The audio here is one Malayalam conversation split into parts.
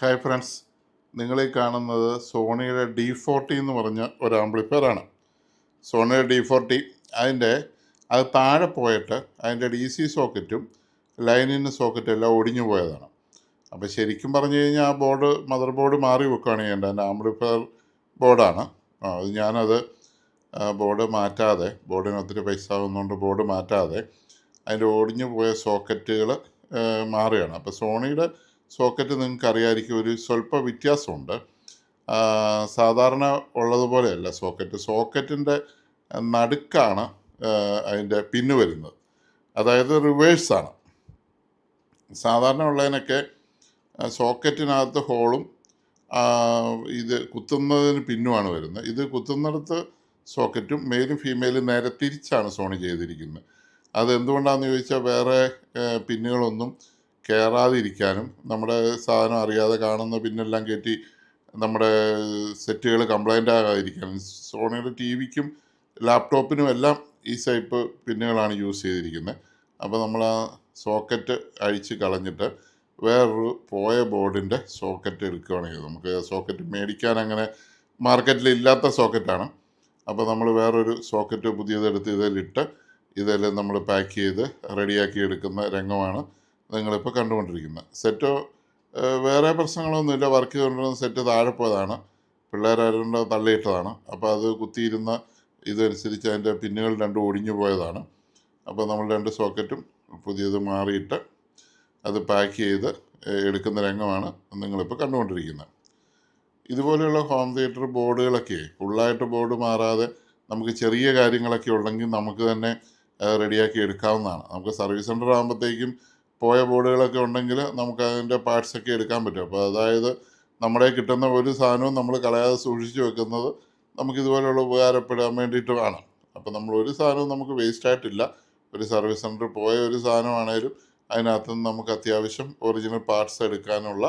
ഹായ് ഫ്രണ്ട്സ് നിങ്ങളീ കാണുന്നത് സോണിയുടെ ഡി ഫോർട്ടി എന്ന് പറഞ്ഞ ഒരു ആംപ്ലിഫയർ ആണ്. സോണിയുടെ ഡി ഫോർട്ടി അതിന്റെ അത് താഴെ പോയിട്ട് അതിന്റെ ഡി സി സോക്കറ്റും ലൈനിന് സോക്കറ്റും എല്ലാം ഒടിഞ്ഞു പോയതാണ്. അപ്പോൾ ശരിക്കും പറഞ്ഞു കഴിഞ്ഞാൽ ആ ബോർഡ് മദർ ബോർഡ് മാറി വെക്കുകയാണ് ചെയ്യേണ്ടത്. എന്റെ ആംപ്ലിഫയർ ബോർഡാണ് അത് ഞാനത് ബോർഡ് മാറ്റാതെ ബോർഡിന് ഒത്തിരി പൈസ ആകുന്നതുകൊണ്ട് ബോർഡ് മാറ്റാതെ അതിന്റെ ഒടിഞ്ഞു പോയ സോക്കറ്റുകൾ മാറുകയാണ്. അപ്പോൾ സോണിയുടെ സോക്കറ്റ് നിങ്ങൾക്ക് അറിയാമായിരിക്കും ഒരു സ്വല്പ വ്യത്യാസമുണ്ട്. സാധാരണ ഉള്ളതുപോലെയല്ല സോക്കറ്റ്. സോക്കറ്റിന്റെ നടുക്കാണ് അതിന്റെ പിന്ന് വരുന്നത്. അതായത് റിവേഴ്സാണ്. സാധാരണ ഉള്ളതിനൊക്കെ സോക്കറ്റിനകത്ത് ഹോളും ഇത് കുത്തുന്നതിന് പിന്നുമാണ് വരുന്നത്. ഇത് കുത്തുന്നിടത്ത് സോക്കറ്റും മെയിലും ഫീമെയിലും നേരെ തിരിച്ചാണ് സോണി ചെയ്തിരിക്കുന്നത്. അത് എന്തുകൊണ്ടാണെന്ന് ചോദിച്ചാൽ വേറെ പിന്നുകളൊന്നും കയറാതിരിക്കാനും നമ്മുടെ സാധനം അറിയാതെ കാണുന്ന പിന്നെല്ലാം കയറ്റി നമ്മുടെ സെറ്റുകൾ കംപ്ലൈന്റ് ആകാതിരിക്കാനും. സോണിയുടെ ടി വിക്കും ലാപ്ടോപ്പിനും എല്ലാം ഈ സൈപ്പ് പിന്നുകളാണ് യൂസ് ചെയ്തിരിക്കുന്നത് അപ്പോൾ നമ്മൾ ആ സോക്കറ്റ് അഴിച്ച് കളഞ്ഞിട്ട് വേറൊരു പോയ ബോർഡിന്റെ സോക്കറ്റ് എടുക്കുകയാണെങ്കിൽ നമുക്ക് സോക്കറ്റ് മേടിക്കാൻ അങ്ങനെ മാർക്കറ്റിൽ ഇല്ലാത്ത സോക്കറ്റാണ് അപ്പോൾ നമ്മൾ വേറൊരു സോക്കറ്റ് പുതിയതെടുത്ത് ഇതിലിട്ട് ഇതെല്ലാം നമ്മൾ പാക്ക് ചെയ്ത് റെഡിയാക്കി എടുക്കുന്ന രംഗമാണ്. നിങ്ങളിപ്പോൾ കണ്ടുകൊണ്ടിരിക്കുന്നത്. സെറ്റ് വേറെ പ്രശ്നങ്ങളൊന്നുമില്ല. വർക്ക് ചെയ്തുകൊണ്ടിരുന്ന സെറ്റ് താഴെ പോയതാണ്. പിള്ളേരാരുടെ തള്ളിയിട്ടതാണ്. അപ്പോൾ അത് കുത്തിയിരുന്ന ഇതനുസരിച്ച് അതിന്റെ പിന്നുകൾ രണ്ടും ഒടിഞ്ഞു പോയതാണ്. അപ്പോൾ നമ്മൾ രണ്ട് സോക്കറ്റും പുതിയത് മാറിയിട്ട് അത് പാക്ക് ചെയ്ത് എടുക്കുന്ന രംഗമാണ് നിങ്ങളിപ്പോൾ കണ്ടുകൊണ്ടിരിക്കുന്നത്. ഇതുപോലെയുള്ള ഹോം തിയേറ്റർ ബോർഡുകളൊക്കെ ഫുള്ളായിട്ട് ബോർഡ് മാറാതെ നമുക്ക് ചെറിയ കാര്യങ്ങളൊക്കെ ഉണ്ടെങ്കിൽ നമുക്ക് തന്നെ റെഡിയാക്കി എടുക്കാവുന്നതാണ്. നമുക്ക് സർവീസ് സെന്റർ ആകുമ്പോഴത്തേക്കും പോയ ബോർഡുകളൊക്കെ ഉണ്ടെങ്കിൽ നമുക്ക് അതിന്റെ പാർട്സൊക്കെ എടുക്കാൻ പറ്റും. അപ്പോൾ അതായത് നമ്മുടെ കിട്ടുന്ന ഒരു സാധനവും നമ്മൾ കളയാതെ സൂക്ഷിച്ചു വെക്കുന്നത് നമുക്ക് ഇതുപോലെയുള്ള ഉപകാരപ്പെടാൻ വേണ്ടിയിട്ടുമാണ് അപ്പോൾ നമ്മൾ ഒരു സാധനവും നമുക്ക് വേസ്റ്റ് ആയിട്ടില്ല. ഒരു സർവീസ് സെന്റർ പോയ ഒരു സാധനമാണേലും അതിനകത്ത് നിന്ന് നമുക്ക് അത്യാവശ്യം ഒറിജിനൽ പാർട്സ് എടുക്കാനുള്ള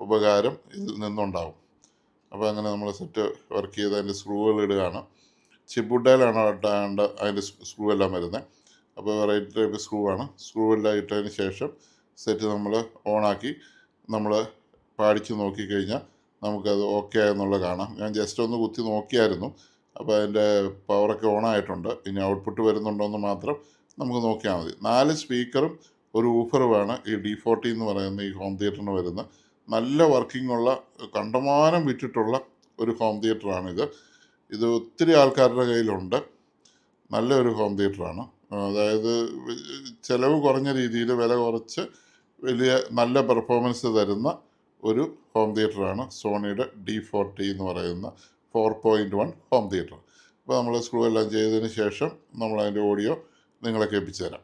ഉപകാരം ഇതിൽ നിന്നുണ്ടാവും. അപ്പോൾ അങ്ങനെ നമ്മൾ സെറ്റ് വർക്ക് ചെയ്ത് അതിന്റെ സ്ക്രൂകൾ ഇടുകയാണ്. ഇട്ടാണ്ട് അതിന്റെ സ്ക്രൂ എല്ലാം വരുന്നത്. അപ്പോൾ വെറൈറ്റി ടൈപ്പ് സ്ക്രൂ ആണ് സ്ക്രൂ എല്ലാം ഇട്ടതിന് ശേഷം സെറ്റ് നമ്മൾ ഓണാക്കി നമ്മൾ പാടിച്ച് നോക്കിക്കഴിഞ്ഞാൽ നമുക്കത് ഓക്കെ ആയെന്നുള്ള കാണാം. ഞാൻ ജസ്റ്റ് ഒന്ന് കുത്തി നോക്കിയായിരുന്നു. അപ്പോൾ അതിന്റെ പവറൊക്കെ ഓണായിട്ടുണ്ട്. ഇനി ഔട്ട്പുട്ട് വരുന്നുണ്ടോ എന്ന് മാത്രം നമുക്ക് നോക്കിയാൽ മതി. നാല് സ്പീക്കറും ഒരു ഊഫറുമാണ് ഈ ഡി ഫോർട്ടി എന്ന് പറയുന്ന ഈ ഹോം തിയേറ്ററിന് വരുന്ന നല്ല വർക്കിംഗ് ഉള്ള കണ്ടമാനം വിറ്റിട്ടുള്ള ഒരു ഹോം തിയേറ്ററാണിത്. ഇത് ഒത്തിരി ആൾക്കാരുടെ കയ്യിലുണ്ട്. നല്ലൊരു ഹോം തിയേറ്ററാണ്. അതായത് ചിലവ് കുറഞ്ഞ രീതിയിൽ വില കുറച്ച് വലിയ നല്ല പെർഫോമൻസ് തരുന്ന ഒരു ഹോം തിയേറ്ററാണ് സോണിയുടെ ഡി ഫോർട്ടി എന്ന് പറയുന്ന four point one home theatre അപ്പോൾ നമ്മൾ സ്ക്രൂ എല്ലാം ചെയ്തതിന് ശേഷം നമ്മൾ അതിന്റെ ഓഡിയോ നിങ്ങളെ കേൾപ്പിച്ചു തരാം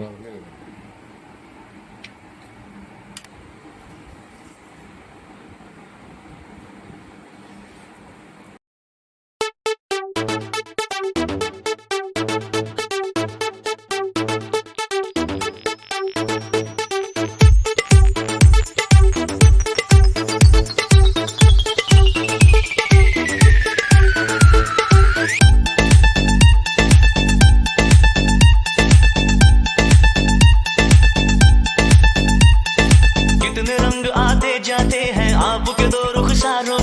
Valeu. जाते हैं। आपके दो रुख शारों